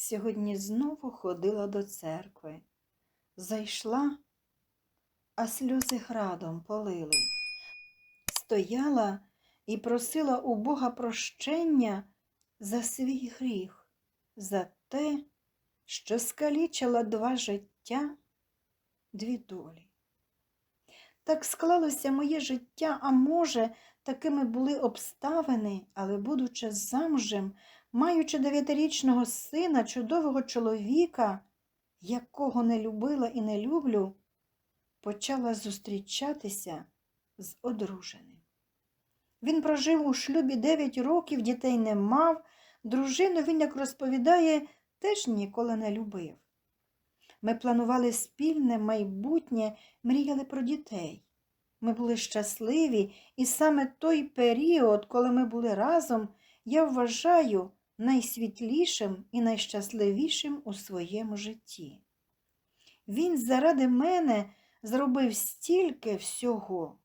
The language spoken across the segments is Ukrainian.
Сьогодні знову ходила до церкви. Зайшла, а сльози градом полили. Стояла і просила у Бога прощення за свій гріх, за те, що скалічила два життя, дві долі. Так склалося моє життя, а може, такими були обставини, але, будучи замужем, маючи дев'ятирічного сина, чудового чоловіка, якого не любила і не люблю, почала зустрічатися з одруженим. Він прожив у шлюбі дев'ять років, дітей не мав, дружину він, як розповідає, теж ніколи не любив. Ми планували спільне майбутнє, мріяли про дітей. Ми були щасливі, і саме той період, коли ми були разом, я вважаю найсвітлішим і найщасливішим у своєму житті. Він заради мене зробив стільки всього.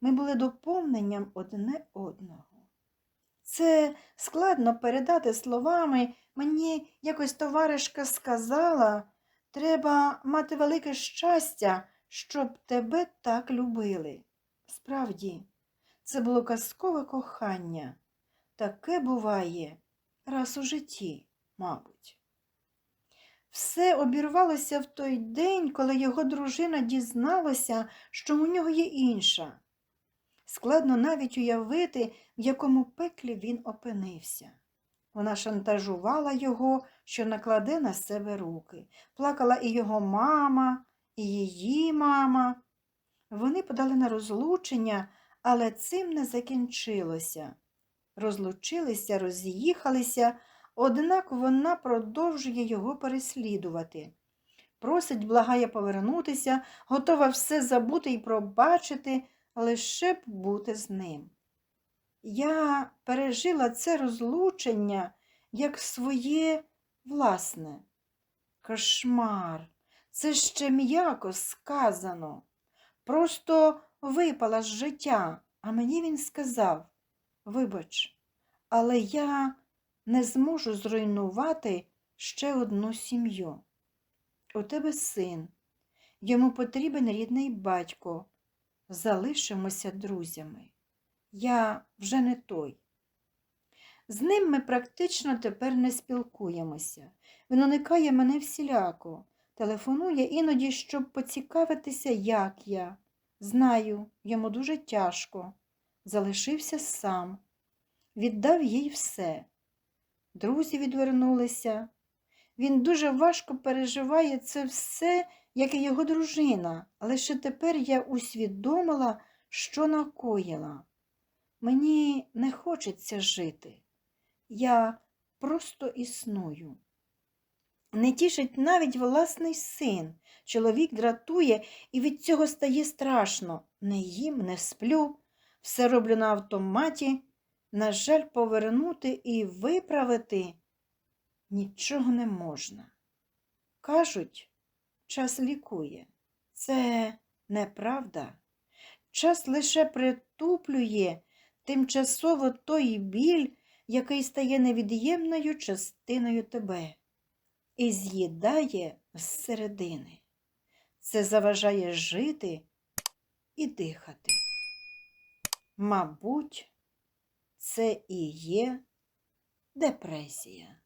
Ми були доповненням одне одного. Це складно передати словами. Мені якось товаришка сказала, треба мати велике щастя, щоб тебе так любили. Справді, це було казкове кохання. Таке буває раз у житті, мабуть. Все обірвалося в той день, коли його дружина дізналася, що у нього є інша. Складно навіть уявити, в якому пеклі він опинився. Вона шантажувала його, що накладе на себе руки. Плакала і його мама, і її мама. Вони подали на розлучення, але цим не закінчилося. Розлучилися, роз'їхалися, однак вона продовжує його переслідувати. Просить, благає повернутися, готова все забути і пробачити, лише б бути з ним. Я пережила це розлучення як своє власне. Кошмар, це ще м'яко сказано. Просто випала з життя, а мені він сказав Вибач, але я не зможу зруйнувати ще одну сім'ю. У тебе син, йому потрібен рідний батько. Залишимося друзями. Я вже не той. З ним ми практично тепер не спілкуємося. Він уникає мене всіляко, телефонує іноді, щоб поцікавитися, як я. Знаю, йому дуже тяжко. Залишився сам, віддав їй все. Друзі відвернулися. Він дуже важко переживає це все, як і його дружина, ще тепер я усвідомила, що накоїла. Мені не хочеться жити. Я просто існую. Не тішить навіть власний син. Чоловік дратує, і від цього стає страшно. Не їм, не сплю, все роблю на автоматі. На жаль, повернути і виправити нічого не можна. Кажуть, час лікує. Це неправда. Час лише притуплює тимчасово той біль, який стає невід'ємною частиною тебе, і з'їдає зсередини. Це заважає жити і дихати. Мабуть, це і є депресія.